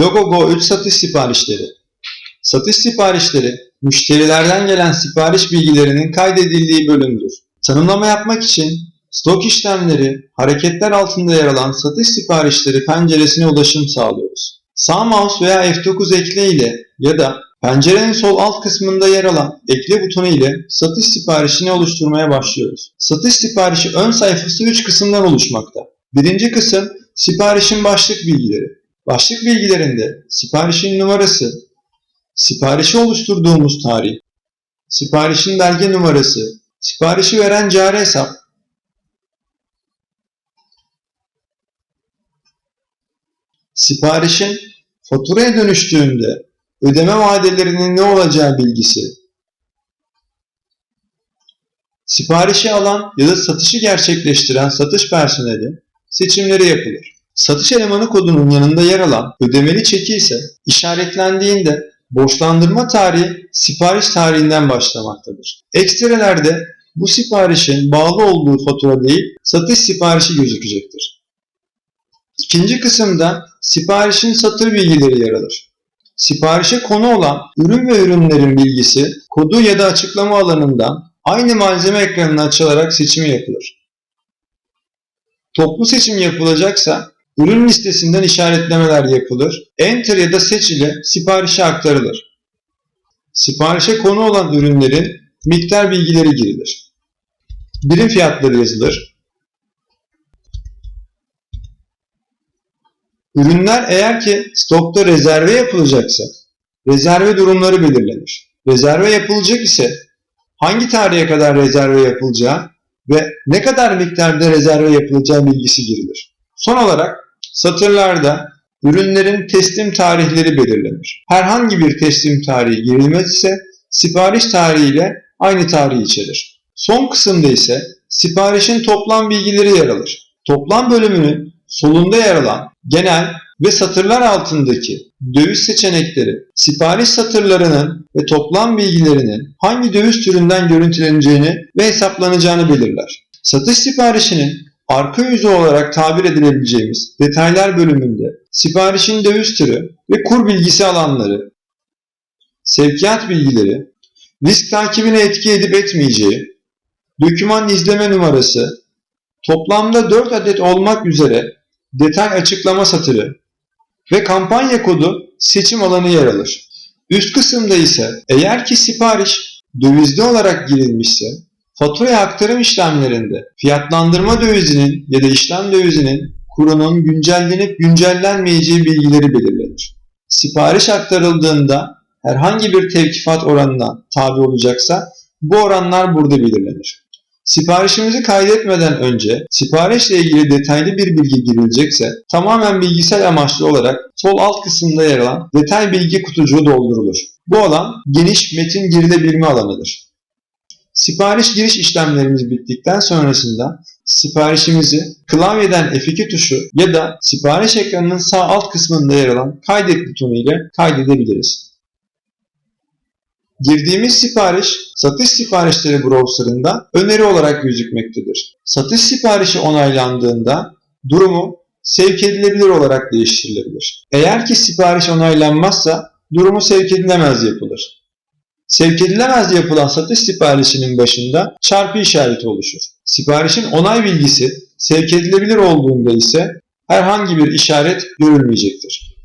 Logogo 3 satış siparişleri. Satış siparişleri, müşterilerden gelen sipariş bilgilerinin kaydedildiği bölümdür. Tanımlama yapmak için stok işlemleri, hareketler altında yer alan satış siparişleri penceresine ulaşım sağlıyoruz. Sağ mouse veya F9 ekle ile ya da pencerenin sol alt kısmında yer alan ekle butonu ile satış siparişini oluşturmaya başlıyoruz. Satış siparişi ön sayfası 3 kısımdan oluşmakta. Birinci kısım siparişin başlık bilgileri. Başlık bilgilerinde siparişin numarası, siparişi oluşturduğumuz tarih, siparişin belge numarası, siparişi veren cari hesap, siparişin faturaya dönüştüğünde ödeme vadelerinin ne olacağı bilgisi, siparişi alan ya da satışı gerçekleştiren satış personeli seçimleri yapılır. Satış elemanı kodunun yanında yer alan ödemeli çeki ise işaretlendiğinde borçlandırma tarihi sipariş tarihinden başlamaktadır. Ekstrelerde bu siparişin bağlı olduğu fatura değil, satış siparişi gözükecektir. İkinci kısımda siparişin satır bilgileri yer alır. Siparişe konu olan ürün ve ürünlerin bilgisi kodu ya da açıklama alanından aynı malzeme ekranına açılarak seçimi yapılır. Toplu seçim yapılacaksa ürün listesinden işaretlemeler yapılır. Enter ya da seç ile siparişe aktarılır. Siparişe konu olan ürünlerin miktar bilgileri girilir. Birim fiyatları yazılır. Ürünler eğer ki stokta rezerve yapılacaksa rezerve durumları belirlenir. Rezerve yapılacak ise hangi tarihe kadar rezerve yapılacağı ve ne kadar miktarda rezerve yapılacağı bilgisi girilir. Son olarak satırlarda ürünlerin teslim tarihleri belirlenir. Herhangi bir teslim tarihi girilmez ise sipariş tarihiyle aynı tarihi içerir. Son kısımda ise siparişin toplam bilgileri yer alır. Toplam bölümünün solunda yer alan genel ve satırlar altındaki döviz seçenekleri sipariş satırlarının ve toplam bilgilerinin hangi döviz türünden görüntüleneceğini ve hesaplanacağını belirler. Satış siparişinin arka yüzü olarak tabir edilebileceğimiz detaylar bölümünde siparişin döviz türü ve kur bilgisi alanları, sevkiyat bilgileri, risk takibine etki edip etmeyeceği, doküman izleme numarası, toplamda 4 adet olmak üzere detay açıklama satırı ve kampanya kodu seçim alanı yer alır. Üst kısımda ise eğer ki sipariş dövizli olarak girilmişse faturaya aktarım işlemlerinde fiyatlandırma dövizinin ya da işlem dövizinin kurunun güncellenip güncellenmeyeceği bilgileri belirlenir. Sipariş aktarıldığında herhangi bir tevkifat oranına tabi olacaksa bu oranlar burada belirlenir. Siparişimizi kaydetmeden önce siparişle ilgili detaylı bir bilgi girilecekse tamamen bilgisayar amaçlı olarak sol alt kısımda yer alan detay bilgi kutucuğu doldurulur. Bu alan geniş metin girilebilme alanıdır. Sipariş giriş işlemlerimiz bittikten sonrasında siparişimizi klavyeden F2 tuşu ya da sipariş ekranının sağ alt kısmında yer alan kaydet butonu ile kaydedebiliriz. Girdiğimiz sipariş satış siparişleri browserında öneri olarak gözükmektedir. Satış siparişi onaylandığında durumu sevk edilebilir olarak değiştirilebilir. Eğer ki sipariş onaylanmazsa durumu sevk edilemez yapılır. Sevk edilemez yapılan satış siparişinin başında çarpı işareti oluşur. Siparişin onay bilgisi sevk edilebilir olduğunda ise herhangi bir işaret görülmeyecektir.